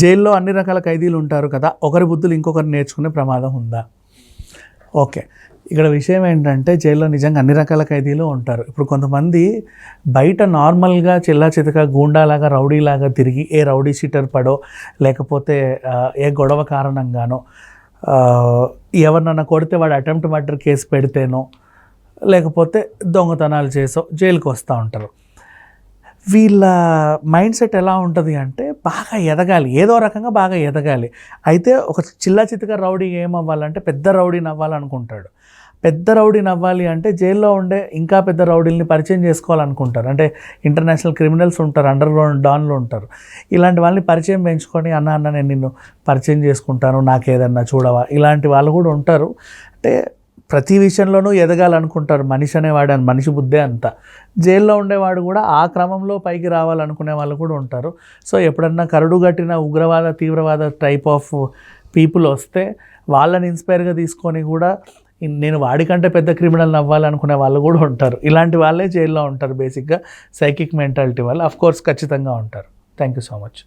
జైల్లో అన్ని రకాల ఖైదీలు ఉంటారు కదా ఒకరి బుద్ధులు ఇంకొకరు నేర్చుకునే ప్రమాదం ఉందా? ఓకే. ఇక్కడ విషయం ఏంటంటే జైల్లో నిజంగా అన్ని రకాల ఖైదీలు ఉంటారు. ఇప్పుడు కొంతమంది బయట నార్మల్గా చిల్లా చితక గూండాలాగా రౌడీలాగా తిరిగి ఏ రౌడీ షీటర్ పడో లేకపోతే ఏ గొడవ కారణంగానో ఎవరినన్నా కొడితే వాడు అటెంప్ట్ మర్డర్ కేసు పెడితేనో లేకపోతే దొంగతనాలు చేసో జైలుకి వస్తూ ఉంటారు. వీళ్ళ మైండ్ సెట్ ఎలా ఉంటుంది అంటే బాగా ఎదగాలి. ఏదో రకంగా బాగా ఎదగాలి. అయితే ఒక చిల్లా చితక రౌడీ ఏమవ్వాలంటే పెద్ద రౌడీని అవ్వాలనుకుంటాడు పెద్ద రౌడీని అవ్వాలి అంటే జైల్లో ఉండే ఇంకా పెద్ద రౌడీల్ని పరిచయం చేసుకోవాలనుకుంటారు. అంటే ఇంటర్నేషనల్ క్రిమినల్స్ ఉంటారు అండర్ గ్రౌండ్ డాన్లు ఉంటారు. ఇలాంటి వాళ్ళని పరిచయం పెంచుకొని అన్న అన్న నేను నిన్ను పరిచయం చేసుకుంటాను నాకేదన్నా చూడవా? ఇలాంటి వాళ్ళు కూడా ఉంటారు. అంటే ప్రతి విషయంలోనూ ఎదగాలనుకుంటారు మనిషి అనేవాడు అని మనిషి బుద్ధే అంత. జైల్లో ఉండేవాడు కూడా ఆ క్రమంలో పైకి రావాలనుకునే వాళ్ళు కూడా ఉంటారు. సో ఎప్పుడన్నా కరడు కట్టిన ఉగ్రవాద తీవ్రవాద టైప్ ఆఫ్ పీపుల్ వస్తే వాళ్ళని ఇన్స్పైర్గా తీసుకొని కూడా నేను వాడికంటే పెద్ద క్రిమినల్ అవ్వాలనుకునే వాళ్ళు కూడా ఉంటారు. ఇలాంటి వాళ్ళే జైల్లో ఉంటారు బేసిక్గా. సైకిక్ మెంటాలిటీ వాళ్ళు. అఫ్ కోర్స్ ఖచ్చితంగా ఉంటారు. Thank you so much.